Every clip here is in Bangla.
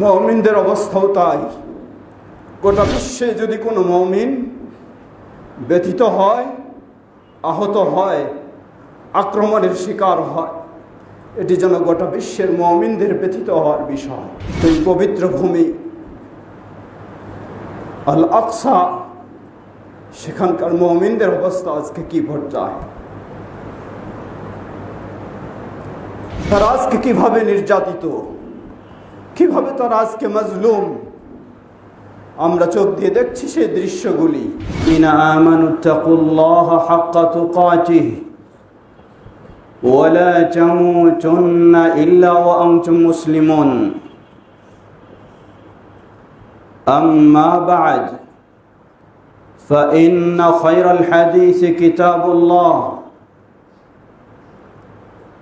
মমিনদের অবস্থাও তাই। গোটা বিশ্বে যদি কোনো মমিন ব্যথিত হয়, আহত হয়, আক্রমণের শিকার হয়, এটি যেন গোটা বিশ্বের মমিনদের ব্যথিত হওয়ার বিষয়। এই পবিত্র ভূমি আল আকসা সেখানকার মমিনদের অবস্থা আজকে কি পর্যায়ে? তারা আজকে কীভাবে নির্যাতিত? কিভাবে তারা আজকে মজলুম আমরা চোখ দিয়ে দেখছি সেই দৃশ্যগুলি ইন আমানু তাকুল্লাহ হাক্কা তুকাতিহ ولا تموتن إلا وأنتم مسلمون أما بعد فإن خير الحديث كتاب الله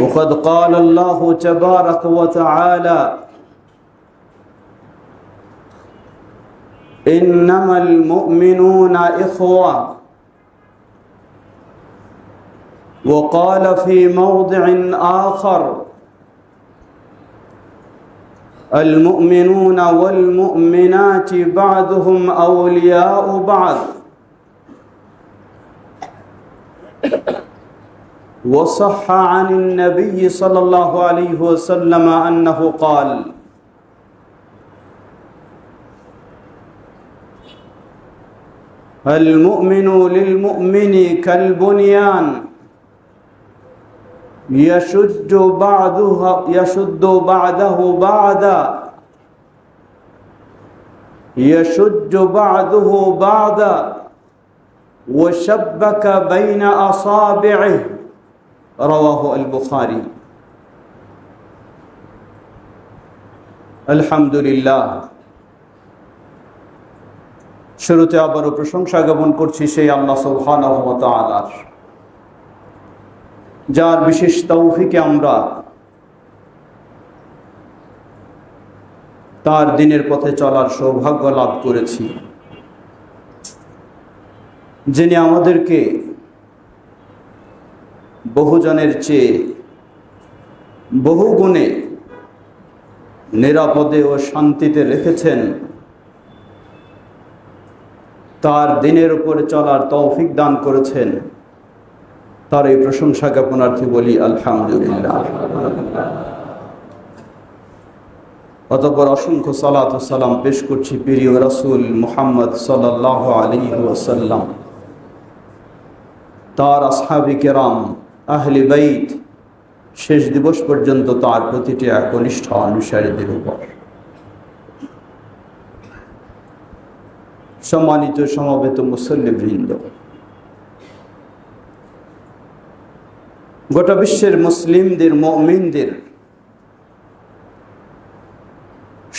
وقد قال الله تبارك وتعالى إنما المؤمنون إخوة. وقال في موضع آخر المؤمنون والمؤمنات بعضهم أولياء بعض. وصح عن النبي صلى الله عليه وسلم أنه قال المؤمن للمؤمن كالبنيان يشد بعضها يشد بعده بعدا يشد بعضه بعضا. وشبك بين أصابعه. রওয়াহ আল বুখারি আলহামদুলিল্লাহ শুরুতে আবারও প্রশংসা জ্ঞাপন করছি সেই আল্লাহ সুলহান যার বিশেষ তৌফিকে আমরা তার দিনের পথে চলার সৌভাগ্য লাভ করেছি। যিনি আমাদেরকে বহুজনের চেয়ে বহু গুণে নিরাপদে ও শান্তিতে রেখেছেন। তার দিনের উপরে চলার তৌফিক দান করেছেন। তার এই প্রশংসা জ্ঞাপনার্থী বলি, আলহামদুলিল্লাহ। অতপর অসংখ্য সালাত সালাম পেশ করছি প্রিয় রাসুল মুহাম্মদ সাল্লাহ আলী ওসাল্লাম তার আসহাবি কেরাম আহলি বাইত শেষ দিবস পর্যন্ত তার প্রতিটি একনিষ্ঠ অনুসারীদের উপর। সম্মানিত সমবেত মুসল্লিবৃন্দ গোটা বিশ্বের মুসলিমদের, মমিনদের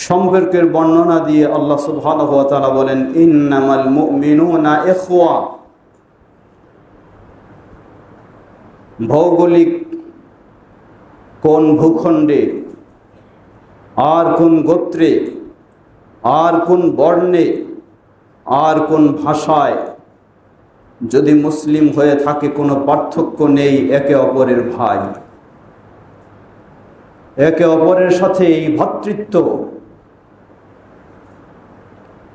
সম্পর্কের বর্ণনা দিয়ে আল্লাহ সুবহানাহু ওয়া তাআলা বলেন, ইন্নামাল মুমিনুনা ইখওয়া। ভৌগোলিক কোন ভূখণ্ডে, আর কোন গোত্রে, আর কোন বর্ণে, আর কোন ভাষায়, যদি মুসলিম হয়ে থাকে কোনো পার্থক্য নেই একে অপরের ভাই। একে অপরের সাথে এই ভ্রাতৃত্ব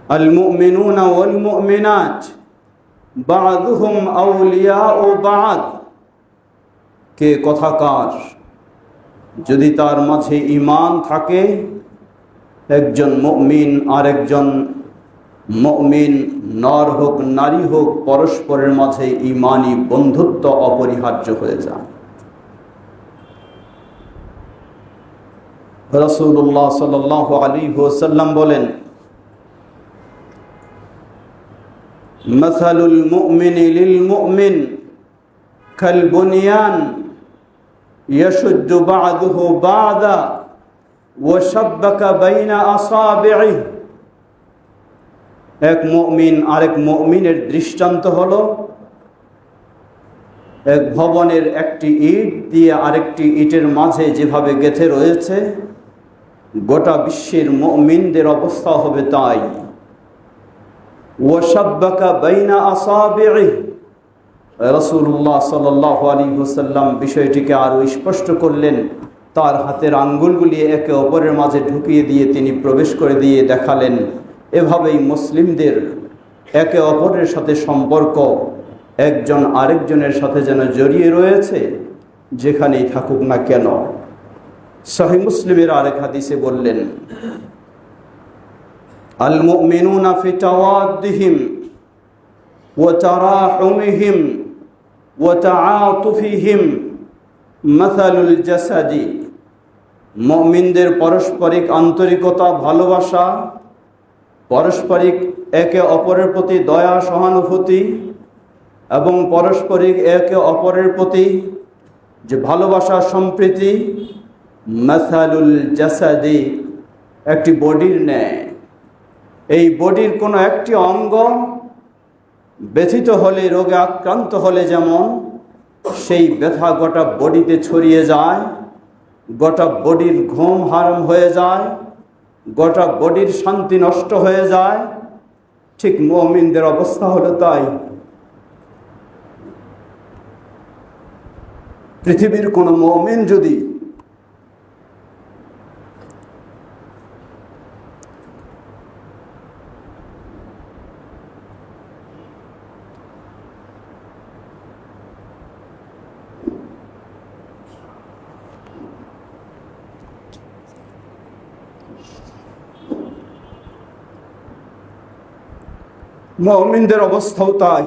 আল মুমিনুনা ওয়াল মুমিনাত বাদুহুম আউলিয়া ও বাদ। কে কথাকার যদি তার মাঝে ইমান থাকে একজন মুমিন আর একজন মমিন নর হোক নারী হোক পরস্পরের মাঝে ইমানি বন্ধুত্ব অপরিহার্য হয়ে যায় রসুল্লাহ সাল আলী ওসাল্লাম বলেন مثل المؤمن للمؤمن كالبنيان يشد بعضه بعضا وشبك بين أصابعه এক মমিন আরেক মমিনের দৃষ্টান্ত হলো এক ভবনের একটি ইট দিয়ে আরেকটি ইটের মাঝে যেভাবে গেথে রয়েছে গোটা বিশ্বের মমিনদের অবস্থা হবে তাই ওয়াসাব্বাকা বাইনা আসাবিহি রসুল্লাহ সাল্লাহ আলী হুসাল্লাম বিষয়টিকে আরও স্পষ্ট করলেন। তার হাতের আঙ্গুলগুলি একে অপরের মাঝে ঢুকিয়ে দিয়ে তিনি প্রবেশ করে দিয়ে দেখালেন। এভাবেই মুসলিমদের একে অপরের সাথে সম্পর্ক, একজন আরেকজনের সাথে যেন জড়িয়ে রয়েছে, যেখানেই থাকুক না কেন। সহি মুসলিমের আরেক হাদিসে বললেন আল মুমিনুনা ফি তাওয়াদ্দিহিম ওয়া তারাহুমিহিম ওয়া তাআতুফিহিম মাসালুল জাসাদি। মুমিনদের পারস্পরিক আন্তরিকতা, ভালোবাসা, পারস্পরিক একে অপরের প্রতি দয়া, সহানুভূতি এবং পারস্পরিক একে অপরের প্রতি যে ভালোবাসা, সম্প্রীতি, মাসালুল জাসাদি একটি বডির ন্যায়। এই বডির কোনো একটি অঙ্গ ব্যথিত হলে, রোগে আক্রান্ত হলে যেমন, সেই ব্যথা গোটা বডিতে ছড়িয়ে যায়, গোটা বডির ঘুম হারাম হয়ে যায়, গোটা বডির শান্তি নষ্ট হয়ে যায়। ঠিক মমিনদের অবস্থা হলো তাই। পৃথিবীর কোনো মমিন যদি মমিনদের অবস্থাও তাই।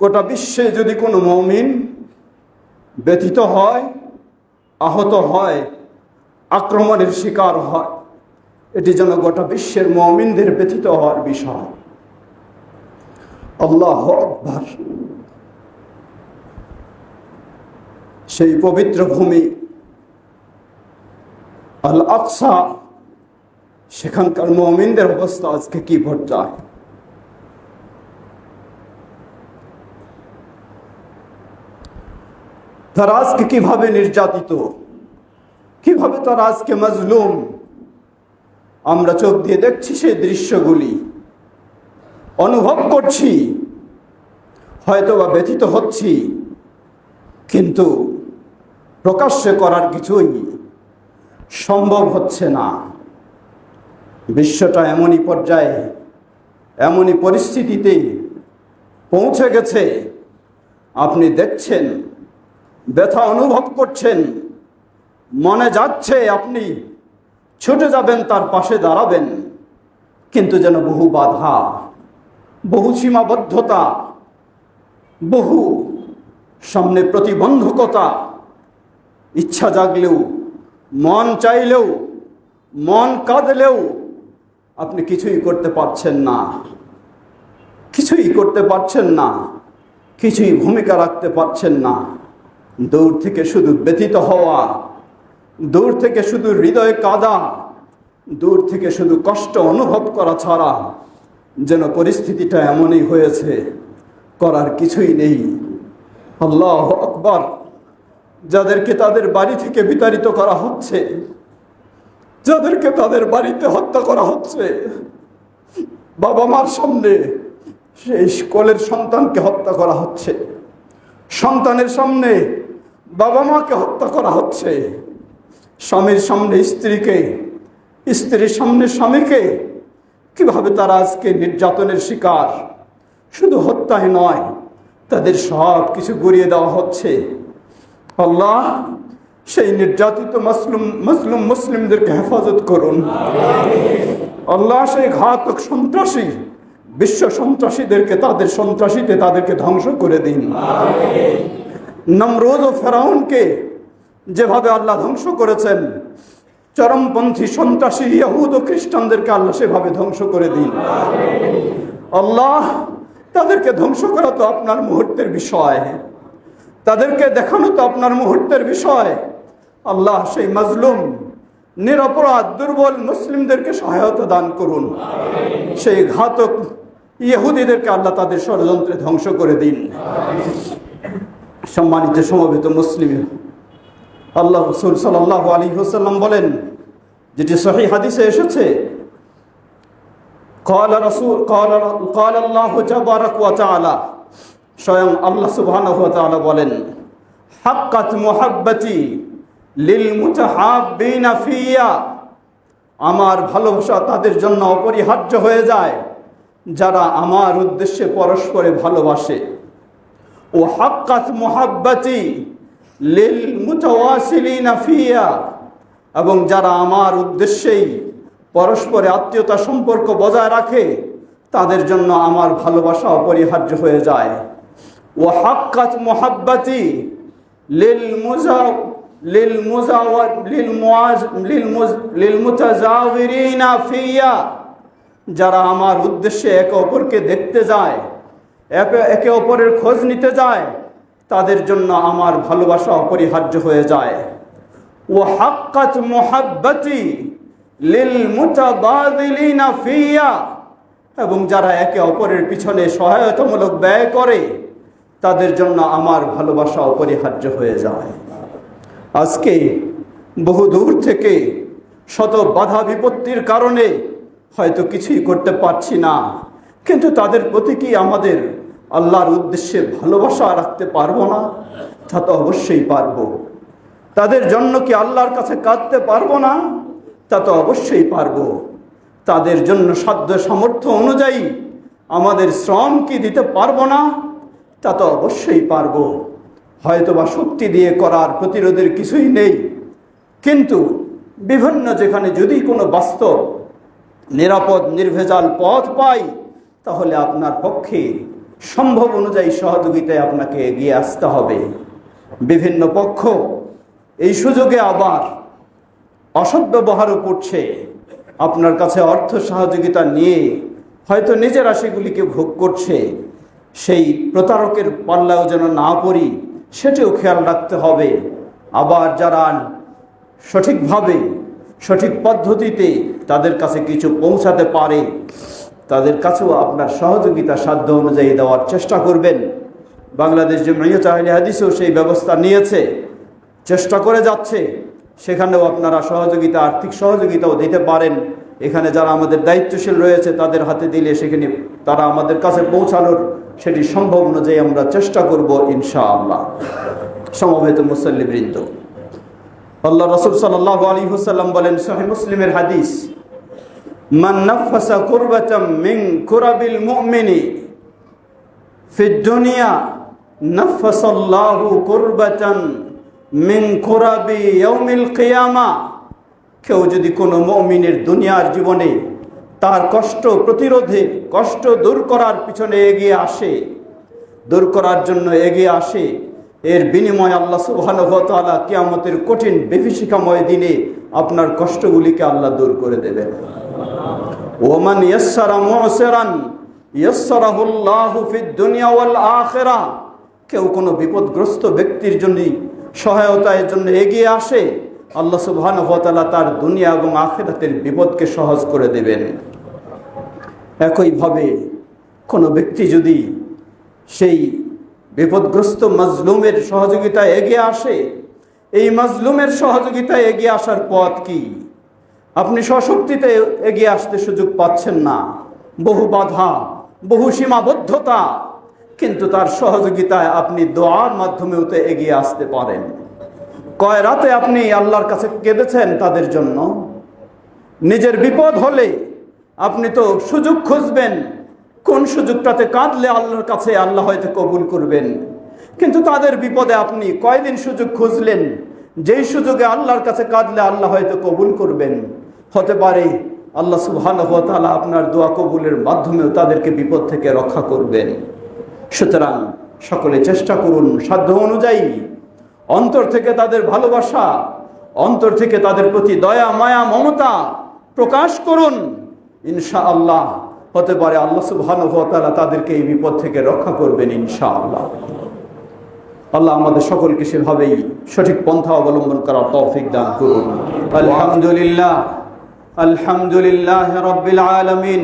গোটা বিশ্বে যদি কোনো মমিন ব্যথিত হয়, আহত হয়, আক্রমণের শিকার হয়, এটি যেন গোটা বিশ্বের মমিনদের ব্যথিত হওয়ার বিষয়। আল্লাহ আকবার। সেই পবিত্র ভূমি আল আকসা সেখানকার মমিনদের অবস্থা আজকে কি পর্যায়ে? তারা আজকে কীভাবে নির্যাতিত? কীভাবে তারা আজকে মজলুম? আমরা চোখ দিয়ে দেখছি সেই দৃশ্যগুলি। অনুভব করছি। হয়তো বা ব্যথিত হচ্ছি। কিন্তু প্রকাশ্যে করার কিছুই সম্ভব হচ্ছে না। বিশ্বটা এমনই পর্যায়ে, এমনই পরিস্থিতিতে পৌঁছে গেছে। আপনি দেখছেন, ব্যথা অনুভব করছেন, মনে যাচ্ছে আপনি ছুটে যাবেন, তার পাশে দাঁড়াবেন, কিন্তু যেন বহু বাধা, বহু সীমাবদ্ধতা, বহু সামনে প্রতিবন্ধকতা, ইচ্ছা জাগলেও, মন চাইলেও, মন কাঁদলেও আপনি কিছুই করতে পারছেন না। কিছুই করতে পারছেন না। কিছুই ভূমিকা রাখতে পারছেন না। দূর থেকে শুধু ব্যথিত হওয়া। দূর থেকে শুধু হৃদয়ে কাদা। দূর থেকে শুধু কষ্ট অনুভব করা ছাড়া যেন পরিস্থিতিটা এমনই হয়েছে, করার কিছুই নেই। আল্লাহ আকবর। যাদেরকে তাদের বাড়ি থেকে বিতাড়িত করা হচ্ছে যাদেরকে তাদের বাড়িতে হত্যা করা হচ্ছে, বাবা মার সামনে সেই কোলের সন্তানকে হত্যা করা হচ্ছে, সন্তানের সামনে বাবা মাকে হত্যা করা হচ্ছে, স্বামীর সামনে স্ত্রীকে, স্ত্রীর সামনে স্বামীকে কীভাবে তারা আজকে নির্যাতনের শিকার? শুধু হত্যায় নয়, তাদের সব কিছু গড়িয়ে দেওয়া হচ্ছে। আল্লাহ সেই নির্যাতিত মুসলিম মুসলিম মুসলিমদেরকে হেফাজত করুন। আল্লাহ সেই ঘাতক সন্ত্রাসী, বিশ্ব সন্ত্রাসীদেরকে তাদের সন্ত্রাসীতে তাদেরকে ধ্বংস করে দিন। নমরোজ ও ফেরাউনকে যেভাবে আল্লাহ ধ্বংস করেছেন, চরমপন্থী সন্ত্রাসী ইহুদ ও খ্রিস্টানদেরকে আল্লাহ সেভাবে ধ্বংস করে দিন। আল্লাহ তাদেরকে ধ্বংস করা তো আপনার মুহূর্তের বিষয়। তাদেরকে দেখানো তো আপনার মুহূর্তের বিষয়। আল্লাহ সেই মজলুম নিরপরাধ দুর্বল মুসলিমদেরকে সহায়তা দান করুন সেই ঘাতক ইহুদিদেরকে আল্লাহ তাদের ষড়যন্ত্রে ধ্বংস করে দিন সম্মানিত সমবেত মুসলিম আল্লাহ রসুল সাল্লাহ আলী হোসাল্লাম বলেন যেটি সহি হাদিসে এসেছে قال رسول قال قال الله تبارك وتعالى স্বয়ং আল্লাহ সুবহানাহু ওয়া তাআলা বলেন হাক্কাত মুহাব্বতি লিল ফিয়া। আমার ভালোবাসা তাদের জন্য অপরিহার্য হয়ে যায়, যারা আমার উদ্দেশ্যে পরস্পরে ভালোবাসে। ও হাক্কাত মুহাব্বতি লিল মুতাওয়াসিলিনা ফিয়া। এবং যারা আমার উদ্দেশ্যেই পরস্পরে আত্মীয়তা সম্পর্ক বজায় রাখে, তাদের জন্য আমার ভালোবাসা অপরিহার্য হয়ে যায়। ও হাক্কাত মোহাব্বাতি লিল মুজা যারা আমার উদ্দেশ্যে একে অপরকে দেখতে যায়, একে অপরের খোঁজ নিতে যায়, তাদের জন্য আমার ভালোবাসা অপরিহার্য হয়ে যায়। ও হাক্কাত মোহাব্বতি লিল মুতাবাদিলিনা এবং যারা একে অপরের পিছনে সহায়তামূলক ব্যয় করে, তাদের জন্য আমার ভালোবাসা অপরিহার্য হয়ে যায়। আজকে বহু দূর থেকে শত বাধা বিপত্তির কারণে হয়তো কিছুই করতে পারছি না। কিন্তু তাদের প্রতি কি আমাদের আল্লাহর উদ্দেশ্যে ভালোবাসা রাখতে পারব না? তা তো অবশ্যই পারব। তাদের জন্য কি আল্লাহর কাছে কাঁদতে পারব না? তা তো অবশ্যই পারব। তাদের জন্য সাধ্য সামর্থ্য অনুযায়ী আমাদের শ্রম কি দিতে পারব না? তা তো অবশ্যই পারব। হয়তো বা শক্তি দিয়ে করার প্রতিরোধের কিছুই নেই। কিন্তু বিভিন্ন যেখানে যদি কোনো বাস্তব, নিরাপদ, নির্ভেজাল পথ পাই, তাহলে আপনার পক্ষে সম্ভব অনুযায়ী সহযোগিতায় আপনাকে এগিয়ে আসতে হবে। বিভিন্ন পক্ষ এই সুযোগে আবার অসৎ ব্যবহারও করছে। আপনার কাছে অর্থ সহযোগিতা নিয়ে হয়তো নিজেরা সেগুলিকে ভোগ করছে। সেই প্রতারকের পাল্লাও যেন না পড়ি। সেটিও খেয়াল রাখতে হবে। আবার যারা সঠিকভাবে, সঠিক পদ্ধতিতে তাদের কাছে কিছু পৌঁছাতে পারে, তাদের কাছেও আপনার সহযোগিতা সাধ্য অনুযায়ী দেওয়ার চেষ্টা করবেন। বাংলাদেশ যে মেয়ে চাহিদা হাদিসেও সেই ব্যবস্থা নিয়েছে, চেষ্টা করে যাচ্ছে। সেখানেও আপনারা সহযোগিতা, আর্থিক সহযোগিতাও দিতে পারেন। এখানে যারা আমাদের দায়িত্বশীল রয়েছে, তাদের হাতে দিলে সেখানে তারা আমাদের কাছে পৌঁছানোর সেটি সম্ভব অনুযায়ী আমরা চেষ্টা করব ইনশাআল্লাহ। সমবেত মুসল্লিবৃন্দ আল্লাহ রসুল সাল্লাহ আলী হুসাল্লাম বলেন সহি মুসলিমের হাদিস ইয়াউমিল কিয়ামা। কেউ যদি কোনো মমিনের দুনিয়ার জীবনে তার কষ্ট প্রতিরোধে কষ্ট দূর করার পিছনে এগিয়ে আসে, দূর করার জন্য এগিয়ে আসে, এর বিনিময়ে আল্লাহ সুবাহানুভতালা কিয়ামতের কঠিন বিভীষিকাময় দিনে আপনার কষ্টগুলিকে আল্লাহ দূর করে দেবেন। ওমান কেউ কোনো বিপদগ্রস্ত ব্যক্তির জন্য, সহায়তার জন্য এগিয়ে আসে আল্লাহ সুবহানাহু ওয়া তার দুনিয়া এবং আখেরাতের বিপদকে সহজ করে দেবেন। একইভাবে কোনো ব্যক্তি যদি সেই বিপদগ্রস্ত মাজলুমের সহযোগিতায় এগিয়ে আসে, এই মাজলুমের সহযোগিতায় এগিয়ে আসার পথ কি? আপনি সশক্তিতে এগিয়ে আসতে সুযোগ পাচ্ছেন না। বহু বাধা, বহু সীমাবদ্ধতা, কিন্তু তার সহযোগিতায় আপনি দোয়ার মাধ্যমেও তো এগিয়ে আসতে পারেন। কয় রাতে আপনি আল্লাহর কাছে কেঁদেছেন তাদের জন্য? নিজের বিপদ হলে আপনি তো সুযোগ খুঁজবেন। কোন সুযোগটাতে কাঁদলে আল্লাহর কাছে আল্লাহ হয়তো কবুল করবেন? কিন্তু তাদের বিপদে আপনি কয়দিন সুযোগ খুঁজলেন? যেই সুযোগে আল্লাহর কাছে কাঁদলে আল্লাহ হয়তো কবুল করবেন। হতে পারে আল্লাহ সুবহানাহু ওয়া তাআলা আপনার দোয়া কবুলের মাধ্যমেও তাদেরকে বিপদ থেকে রক্ষা করবেন। সুতরাং সকলে চেষ্টা করুন সাধ্য অনুযায়ী অন্তর থেকে তাদের ভালোবাসা অন্তর থেকে তাদের প্রতি দয়া মায়া মমতা প্রকাশ করুন ইনশা আল্লাহ হতে পারে আল্লাহ সুবহানাহু ওয়া তাআলা তাদেরকে এই বিপদ থেকে রক্ষা করবেন ইনশা আল্লাহ আল্লাহ আমাদের সকলকে সেভাবেই সঠিক পন্থা অবলম্বন করার তৌফিক দান করুন আলহামদুলিল্লাহ আলহামদুলিল্লাহ রব্বিল আলামিন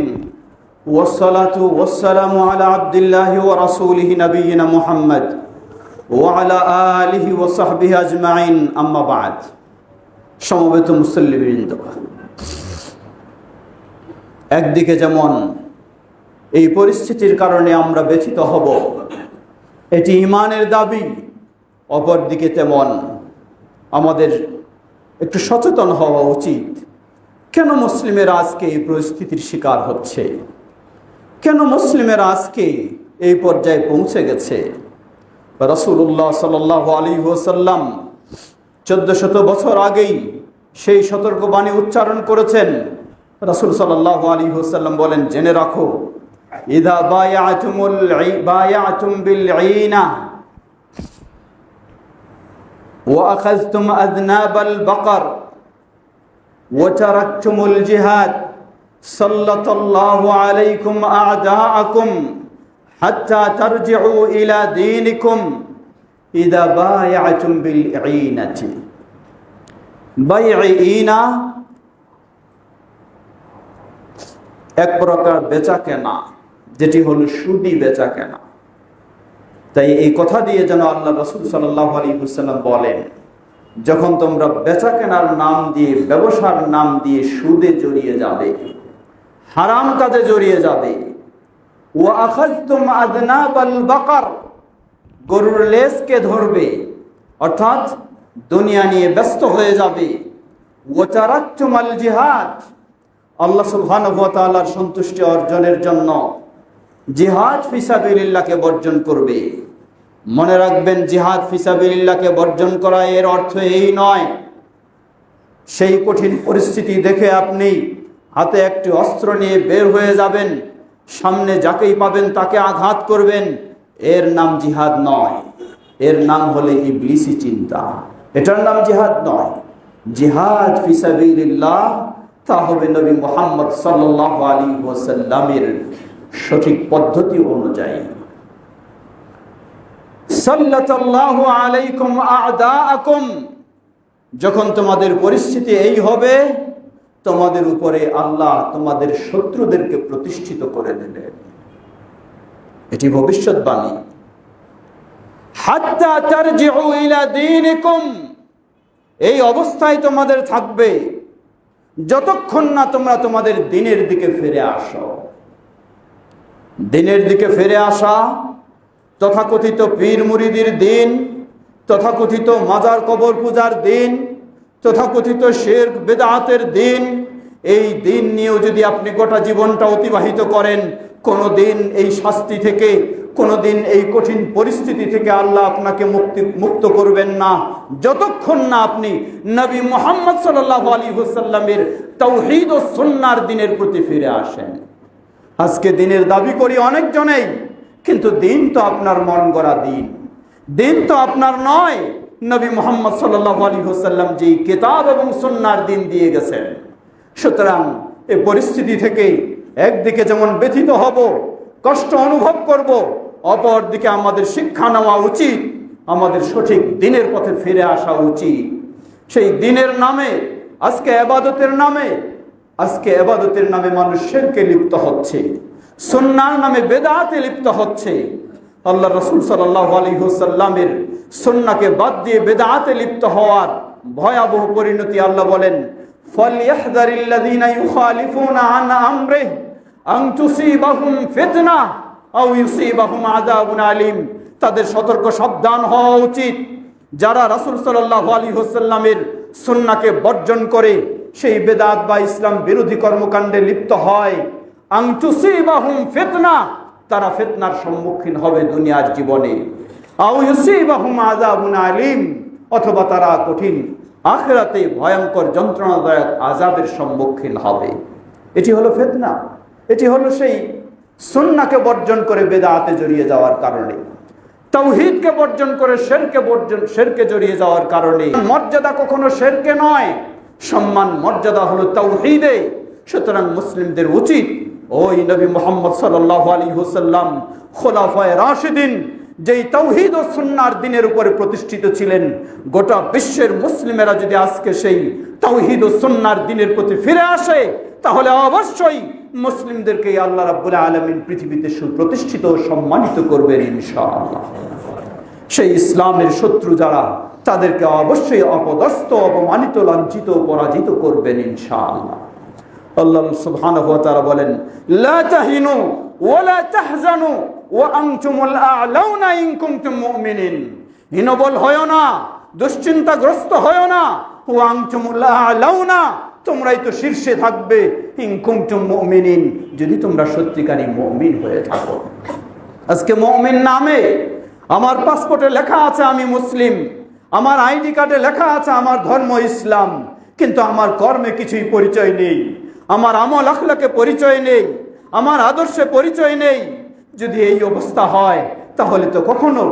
والصلاة والسلام على عبد الله ورسوله نبينا محمد ওয়ালা আলিহি ওসাহবিহি আজমাইন, আম্মা বাদ। সমবেত মুসল্লিবৃন্দ। একদিকে যেমন এই পরিস্থিতির কারণে আমরা ব্যথিত হব, এটি ইমানের দাবি, অপরদিকে তেমন আমাদের একটু সচেতন হওয়া উচিত। কেন মুসলিমের আজকে এই পরিস্থিতির শিকার হচ্ছে? কেন মুসলিমের আজকে এই পর্যায়ে পৌঁছে গেছে? রসুল্লাহ সাল আলী ওসাল্লাম চোদ্দ শত বছর আগেই সেই সতর্কবাণী উচ্চারণ করেছেন রসুল সাল্লাহ আলী ওসাল্লাম বলেন জেনে রাখো ইদা বায়াতুমুল বায়াতুম বিল ঈনা وأخذتم أذناب البقر وتركتم الجهاد سلط الله عليكم أعداءكم এক প্রকার বেচা কেনা যেটি হল সুদি বেচা কেনা তাই এই কথা দিয়ে যেন আল্লাহ রসুল সাল্লাহ আলী বলেন, যখন তোমরা বেচা কেনার নাম দিয়ে, ব্যবসার নাম দিয়ে সুদে জড়িয়ে যাবে, হারাম কাজে জড়িয়ে যাবে ও আদনাবাল বাকার। গরুর লেজকে ধরবে, অর্থাৎ দুনিয়া নিয়ে ব্যস্ত হয়ে যাবে। ও চারাচ্চুমাল জিহাদ, আল্লাহ সুবহানাহু সন্তুষ্টি অর্জনের জন্য জিহাদ ফিসাবিলিল্লাহকে বর্জন করবে। মনে রাখবেন, জিহাদ ফিসাবিলিল্লাহকে বর্জন করা এর অর্থ এই নয়। সেই কঠিন পরিস্থিতি দেখে আপনি হাতে একটি অস্ত্র নিয়ে বের হয়ে যাবেন। সামনে যাকেই পাবেন তাকে আঘাত করবেন। এর নাম জিহাদ নয়। এর নাম হলে ইবলিসি চিন্তা। এটার নাম জিহাদ নয়। জিহাদ ফিসাবিল্লাহ তা হবে নবী মোহাম্মদ সাল্লাহ আলী ওসাল্লামের সঠিক পদ্ধতি অনুযায়ী। আলাইকুম আ'দাআকুম, যখন তোমাদের পরিস্থিতি এই হবে তোমাদের উপরে আল্লাহ তোমাদের শত্রুদেরকে প্রতিষ্ঠিত করে দেবেন এটি ভবিষ্যৎবাণী। এই অবস্থায় তোমাদের থাকবে। যতক্ষণ না তোমরা তোমাদের দিনের দিকে ফিরে আসো। দিনের দিকে ফিরে আসা তথাকথিত পীর মুরিদির দিন, তথাকথিত মাজার কবর পূজার দিন তথাকথিত শের বেদাতের দিন। এই দিন নিয়েও যদি আপনি গোটা জীবনটা অতিবাহিত করেন কোনো দিন এই শাস্তি থেকে কোনো দিন এই কঠিন পরিস্থিতি থেকে আল্লাহ আপনাকে মুক্তি, মুক্ত করবেন না। যতক্ষণ না আপনি নবী মোহাম্মদ সাল্লাহ আলী হুসাল্লামের তৌহিদ ও সন্ন্যার দিনের প্রতি ফিরে আসেন। আজকে দিনের দাবি করি অনেকজনেই, কিন্তু দিন তো আপনার মন গড়া দিন। দিন তো আপনার নয় নবী মোহাম্মদ সাল্লাহ আলী হোসাল্লাম যেই কেতাব এবং সন্ন্যার দিন দিয়ে গেছেন। সুতরাং এই পরিস্থিতি থেকে একদিকে যেমন ব্যথিত হব, কষ্ট অনুভব করব অপর দিকে আমাদের শিক্ষা নেওয়া উচিত, আমাদের সঠিক দিনের পথে ফিরে আসা উচিত। সেই দিনের নামে, আজকে আবাদতের নামে, আজকে এবাদতের নামে মানুষ শেরকে লিপ্ত হচ্ছে। সন্ন্যার নামে বেদাতে লিপ্ত হচ্ছে। আল্লাহ রসুল সাল্লাহ আলী হুসাল্লামের সন্নাকে বাদ দিয়ে বেদাতে লিপ্ত হওয়ার ভয়াবহ পরিণতি আল্লাহ বলেন আলিম। তাদের সতর্ক সাবধান হওয়া উচিত। যারা রাসুল সাল্লাহ আলী হোসাল্লামের সন্নাকে বর্জন করে, সেই বেদাত বা ইসলাম বিরোধী কর্মকাণ্ডে লিপ্ত হয়। আংচুসি বাহুম ফেতনা, তারা ফেতনার সম্মুখীন হবে দুনিয়ার জীবনে। আলিম, অথবা তারা কঠিন। আখেরাতে ভয়ঙ্কর যন্ত্রণাদায়ক আজাবের সম্মুখীন হবে। এটি হলো ফেতনা। এটি হলো সেই সুন্নাকে বর্জন করে বেদাতে জড়িয়ে যাওয়ার কারণে। তৌহিদকে বর্জন করে শেরকে বর্জন, শেরকে জড়িয়ে যাওয়ার কারণে। মর্যাদা কখনো শেরকে নয়, সম্মান, মর্যাদা হলো তৌহিদে সুতরাং মুসলিমদের উচিত, ওই নবী মোহাম্মদ সাল্লাহ আলী হুসাল্লাম খোলাফায় রাশিদিন যেই তৌহিদ ও সুন্নার দিনের উপরে প্রতিষ্ঠিত ছিলেন, গোটা বিশ্বের মুসলিমেরা যদি আজকে সেই তৌহিদ ও সুন্নার দিনের প্রতি ফিরে আসে, তাহলে অবশ্যই মুসলিমদেরকে আল্লাহ রাব্বুল আলমিন পৃথিবীতে সুপ্রতিষ্ঠিত ও সম্মানিত করবেন ইনশাআল্লাহ। সেই ইসলামের শত্রু যারা, তাদেরকে অবশ্যই অপদস্থ, অপমানিত, লাঞ্ছিত, পরাজিত করবেন ইনশাআল্লাহ। আল্লাহ সুবহানাহু ওয়া তাআলা বলেন, লা তাহিনু ওয়া লা তাহজানু। ওয়া আনতুমুল আ'লাউনা ইন কুনতুম মুমিনিন। হীনবল হয় না, দুশ্চিন্তাগ্রস্ত হয় না। ওয়া আনতুমুল আ'লাউনা, তোমরাই তো শীর্ষে থাকবে। ইন কুনতুম মুমিনিন, যদি তোমরা সত্যিকারী মুমিন হয়ে থাকো। আজকে মুমিন নামে আমার পাসপোর্টে লেখা আছে আমি মুসলিম। আমার আইডি কার্ডে লেখা আছে আমার ধর্ম ইসলাম। কিন্তু আমার কর্মে কিছুই পরিচয় নেই। আমার আমল আখলাকে পরিচয় নেই। আমার আদর্শে পরিচয় নেই। যদি এই অবস্থা হয়, তাহলে তো কখনো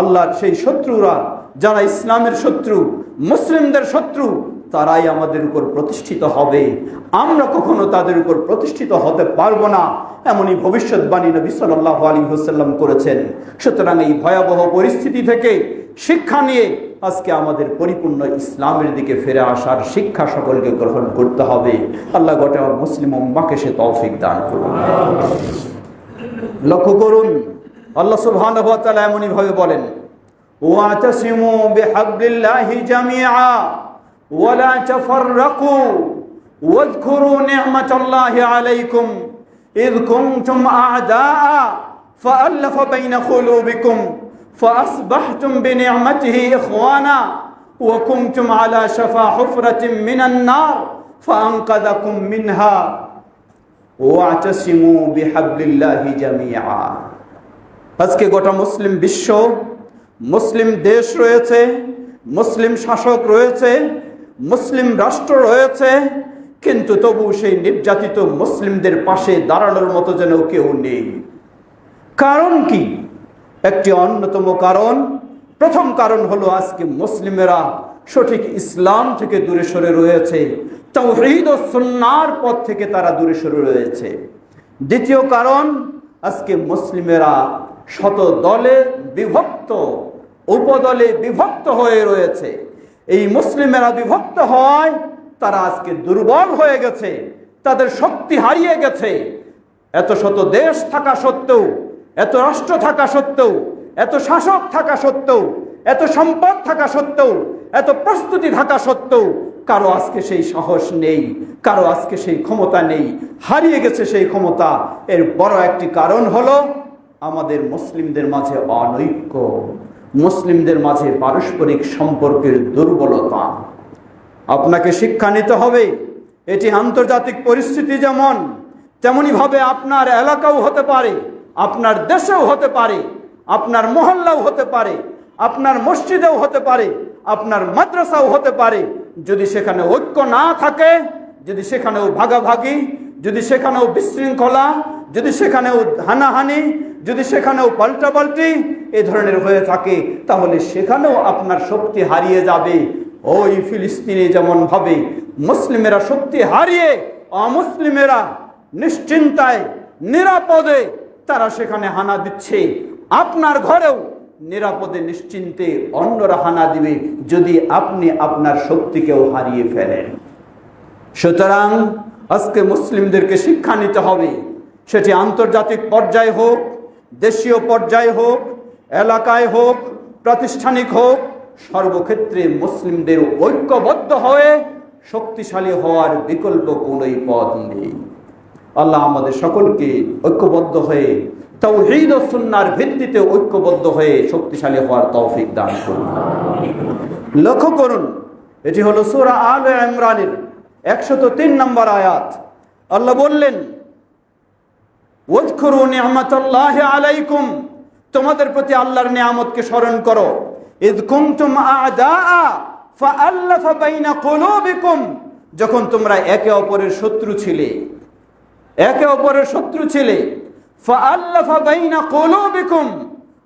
আল্লাহর সেই শত্রুরা, যারা ইসলামের শত্রু, মুসলিমদের শত্রু, তারাই আমাদের উপর প্রতিষ্ঠিত হবে। আমরা কখনো তাদের উপর প্রতিষ্ঠিত হতে পারব না, এমনই ভবিষ্যৎবাণী নবী সাল্লাহ আলী হোসাল্লাম করেছেন। সুতরাং এই ভয়াবহ পরিস্থিতি থেকে শিক্ষা নিয়ে আজকে আমাদের পরিপূর্ণ ইসলামের দিকে ফিরে আসার শিক্ষা সকলকে গ্রহণ করতে হবে। আল্লাহ গোটা মুসলিম উম্মাকে সে তৌফিক দান করুন। লক্ষ্য করুন আল্লাহ সুবহানাহু ওয়া তাআলা এমনই ভাবে বলেন ওয়াতাসিমু বিহাবলিল্লাহি জামিআ ওয়ালা তাফাররাকু واذكروا نعمة الله عليكم إذ كنتم أعداء فألف بين قلوبكم فأصبحتم بنعمته إخوانا وكنتم على شفا حفرة من النار فأنقذكم منها আজকে গোটা মুসলিম বিশ্ব, মুসলিম দেশ রয়েছে, মুসলিম শাসক রয়েছে, মুসলিম রাষ্ট্র রয়েছে, কিন্তু তবু সেই নির্যাতিত মুসলিমদের পাশে দাঁড়ানোর মতো যেন কেউ নেই। কারণ কি? একটি অন্যতম কারণ, প্রথম কারণ হলো আজকে মুসলিমেরা সঠিক ইসলাম থেকে দূরে সরে রয়েছে। তৌহিদ ও সুন্নার পথ থেকে তারা দূরে সরে রয়েছে। দ্বিতীয় কারণ, আজকে মুসলিমেরা শত দলে বিভক্ত, উপদলে বিভক্ত হয়ে রয়েছে। এই মুসলিমেরা বিভক্ত হয়, তারা আজকে দুর্বল হয়ে গেছে, তাদের শক্তি হারিয়ে গেছে। এত শত দেশ থাকা সত্ত্বেও, এত রাষ্ট্র থাকা সত্ত্বেও, এত শাসক থাকা সত্ত্বেও, এত সম্পদ থাকা সত্ত্বেও এত প্রস্তুতি থাকা সত্ত্বেও কারও আজকে সেই সাহস নেই, কারও আজকে সেই ক্ষমতা নেই। হারিয়ে গেছে সেই ক্ষমতা। এর বড় একটি কারণ হলো আমাদের মুসলিমদের মাঝে অনৈক্য, মুসলিমদের মাঝে পারস্পরিক সম্পর্কের দুর্বলতা। আপনাকে শিক্ষা নিতে হবে, এটি আন্তর্জাতিক পরিস্থিতি যেমন, তেমনিভাবে আপনার এলাকাও হতে পারে, আপনার দেশেও হতে পারে, আপনার মহল্লাও হতে পারে। আপনার মসজিদেও হতে পারে, আপনার মাদ্রাসাও হতে পারে। যদি সেখানে ঐক্য না থাকে, যদি সেখানেও ভাগাভাগি, যদি সেখানেও বিশৃঙ্খলা, যদি সেখানেও হানাহানি, যদি সেখানেও পাল্টাপাল্টি এ ধরনের হয়ে থাকে, তাহলে সেখানেও আপনার শক্তি হারিয়ে যাবে। ওই ফিলিস্তিনে যেমন ভাবে, মুসলিমেরা শক্তি হারিয়ে, অমুসলিমেরা নিশ্চিন্তায়, নিরাপদে, তারা সেখানে হানা দিচ্ছে। আপনার ঘরেও নিরাপদে নিশ্চিন্তে অন্যরা হানা দিবে যদি আপনি আপনার শক্তিকেও হারিয়ে ফেলেন। সুতরাং আজকে মুসলিমদেরকে শিক্ষা নিতে হবে, সেটি আন্তর্জাতিক পর্যায়ে হোক, দেশীয় পর্যায়ে হোক, এলাকায় হোক, প্রাতিষ্ঠানিক হোক, সর্বক্ষেত্রে মুসলিমদের ঐক্যবদ্ধ হয়ে শক্তিশালী হওয়ার বিকল্প কোনোই পথ নেই। আল্লাহ আমাদের সকলকে ঐক্যবদ্ধ হয়ে তৌহিদ ও সুন্নার ভিত্তিতে ঐক্যবদ্ধ হয়ে শক্তিশালী হওয়ার তৌফিক দান করুন। লক্ষ্য করুন, এটি হলো সুরা আল ইমরানের একশত তিন নম্বর আয়াত। আল্লাহ বললেন আলাইকুম, তোমাদের প্রতি আল্লাহর নিয়ামতকে স্মরণ করো। ইদ যখন তোমরা একে অপরের শত্রু ছিলে। একে অপরের শত্রু ছিলে।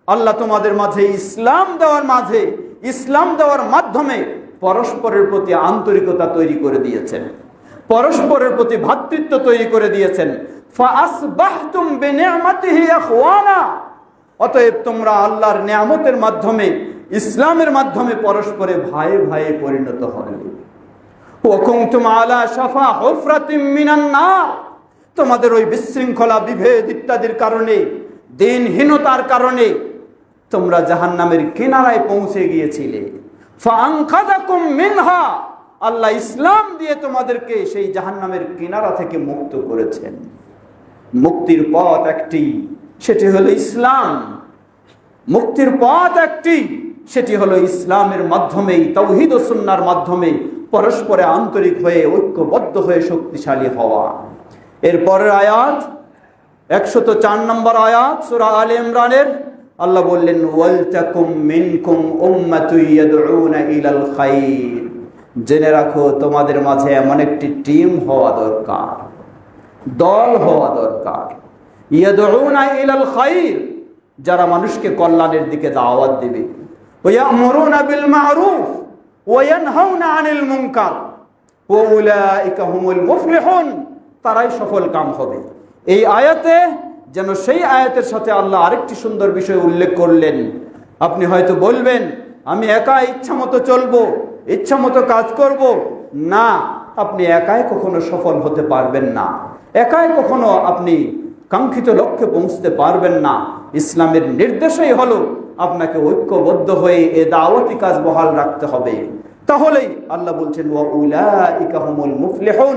আল্লাহ তোমাদের মাঝে ইসলাম দেওয়ার মাঝে, ইসলাম দেওয়ার মাধ্যমে পরস্পরের প্রতি আন্তরিকতা তৈরি করে দিয়েছেন। পরস্পরের প্রতি ভ্রাতৃত্ব তৈরি করে দিয়েছেন। অতএব তোমরা আল্লাহর নিয়ামতের মাধ্যমে, ইসলামের মাধ্যমে পরস্পরে ভাই ভাই পরিণত হবে। ওকুমতুম আলা সাফা হুফরাতিম মিনান নার। তোমাদের ওই বিশৃঙ্খলা, বিভেদ ইত্যাদির কারণে, দিনহীনতার কারণে তোমরা জাহান্নামের কিনারায় পৌঁছে গিয়েছিলে। মিনহা, আল্লাহ ইসলাম দিয়ে তোমাদেরকে সেই জাহান্নামের কিনারা থেকে মুক্ত করেছেন। মুক্তির পথ একটি, সেটি হলো ইসলাম। মুক্তির পথ একটি, সেটি হলো ইসলামের মাধ্যমেই, তৌহিদ ও সুন্নার মাধ্যমে পরস্পরে আন্তরিক হয়ে, ঐক্যবদ্ধ হয়ে শক্তিশালী হওয়া। এরপরের আয়াত, একশত চার নম্বর আয়াত, সুরা আল ইমরানের, আল্লাহ বললেন, ওয়ালতাকুম মিনকুম উম্মাতুন ইয়াদউনা ইলাল খাইর। জেনে রাখো, তোমাদের মাঝে এমন একটি টিম হওয়া দরকার, দল হওয়া দরকার। ইয়াদউনা ইলাল খাইর, যারা মানুষকে কল্যাণের দিকে দাওয়াত দিবে। ওয়ায়ামুরুনা বিল মারুফ ওয়ায়ানহাউনা আনিল মুনকার। ওয়াউলাইকা হুমুল মুফলিহুন। তারাই সফল কাম হবে। এই আয়াতে যেন সেই আয়াতের সাথে আল্লাহ আরেকটি সুন্দর বিষয় উল্লেখ করলেন। আপনি হয়তো বলবেন, আমি একা ইচ্ছা মতো চলবো, ইচ্ছা মতো কাজ করব। না, আপনি একাই কখনো সফল হতে পারবেন না। একাই কখনো আপনি কাঙ্ক্ষিত লক্ষ্যে পৌঁছতে পারবেন না। ইসলামের নির্দেশই হলো আপনাকে ঐক্যবদ্ধ হয়ে এ দাওয়াতি কাজ বহাল রাখতে হবে। তাহলেই আল্লাহ বলছেন, ওয়া উলাইকা হুমুল মুফলিহুন।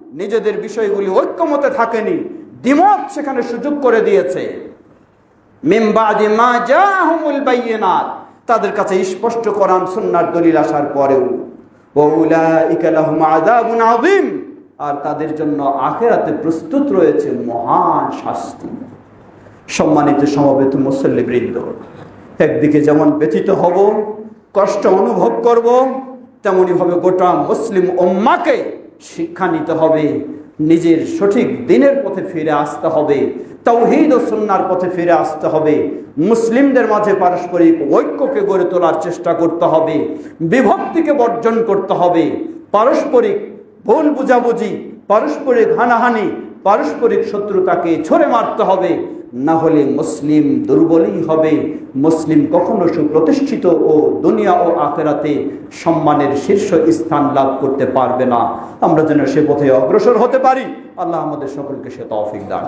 নিজেদের বিষয়গুলি ঐক্যমতে থাকেনি। দ্বিমত সেখানে সুযোগ করে দিয়েছে। তাদের কাছে স্পষ্ট করান সুন্নাহর দলিল আসার পরেও আর তাদের জন্য আখেরাতে প্রস্তুত রয়েছে মহান শাস্তি। সম্মানিত সমবেত মুসল্লিবৃন্দ একদিকে যেমন ব্যথিত হব, কষ্ট অনুভব করব, তেমনি ভাবে গোটা মুসলিম উম্মাকে শিক্ষা নিতে হবে, নিজের সঠিক দিনের পথে ফিরে আসতে হবে, তৌহিদ ও সুন্নার পথে ফিরে আসতে হবে, মুসলিমদের মাঝে পারস্পরিক ঐক্যকে গড়ে তোলার চেষ্টা করতে হবে, বিভক্তিকে বর্জন করতে হবে, পারস্পরিক ভুল বুঝাবুঝি, পারস্পরিক হানাহানি, পারস্পরিক শত্রুতাকে ছড়ে মারতে হবে না হলে মুসলিম দুর্বলই হবে। মুসলিম কখনো সুপ্রতিষ্ঠিত ও দুনিয়া ও আখেরাতে সম্মানের শীর্ষ স্থান লাভ করতে পারবে না। আমরা যেন সে পথে অগ্রসর হতে পারি। আল্লাহ আমাদের সকলকে সে তৌফিক দান